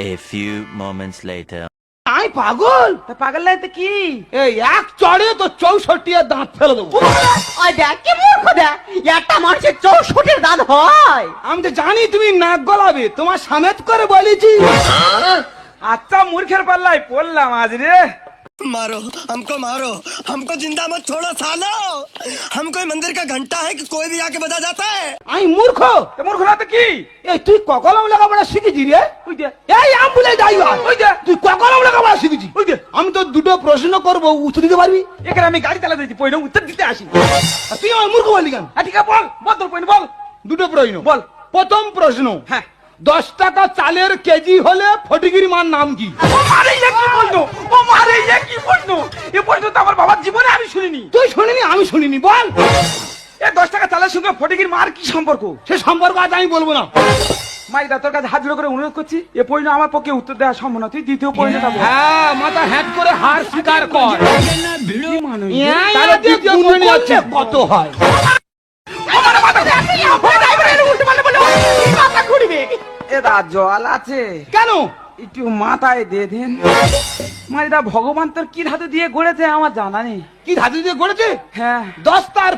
A few moments later. আমি পাগল তা পাগল নাই তো কি এই এক চড়ে তো চৌষট্টি এর দাঁত ফেলে দেবো ওই দেখ কি মূর্খ দেখ একটা মানুষের চৌষট্টির দাঁত হয় আমি তো জানি তুমি নাক গলাবে তোমার সামেত করে বলেছি আচ্ছা মূর্খের পাল্লায় পড়লাম আজ রে मारो हमको मारो हमको जिंदा मत छोड़ो सालो हम कोई मंदिर का घंटा है कि कोई भी आके बजा जाता है আমি মূর্খ তা মূর্খ না তো কি এই তুই ককলম লেখাপড়া শিখেছি রে ওই যে এই অ্যাম্বুলেন্স ড্রাইভার ওই যে। তুই ককলম লেখাপড়া শিখেছি ওই যে। আমি তো দুটো প্রশ্ন করব উত্তর দিতে পারবি? এখানে আমি গাড়ি চালাতে দিচ্ছি পয়না উত্তর দিতে আসি। আর তুই আমার মূর্খ বললি কেন? হ্যাঁ ঠিক আছে বল বল তোর পয়না বল। দুটো প্রশ্ন। বল। প্রথম প্রশ্ন হ্যাঁ। দশ টাকা চালের কেজি হলে ফটিগির মার নাম কি? ও মারে ইয়ে কি প্রশ্ন ও মারে ইয়ে কি প্রশ্ন এ প্রশ্ন তো আমার বাবার জীবনে আমি শুনিনি। তুই শুনিনি আমি শুনিনি বল। এ দশ টাকা চালের সঙ্গে ফটিকির মার কি সম্পর্ক? সে সম্পর্ক আজ আমি বলব না। মাইদা তোর কাছে হাত জোড়ো করে অনুরোধ করছি এ পয়না আমার পক্ষে উত্তর দেওয়া সম্ভব না তুই দ্বিতীয় পয়নাটা হ্যাঁ মাথা হ্যাট করে হার স্বীকার কর। কত হয়? জল আছে। কেন? একটু মাথায় দে দেন। মাইদা ভগবান তোর কি ধাতু দিয়ে গড়েছে আমার জানা নেই। কি ধাতু দিয়ে গড়েছে? হ্যাঁ। দশ তার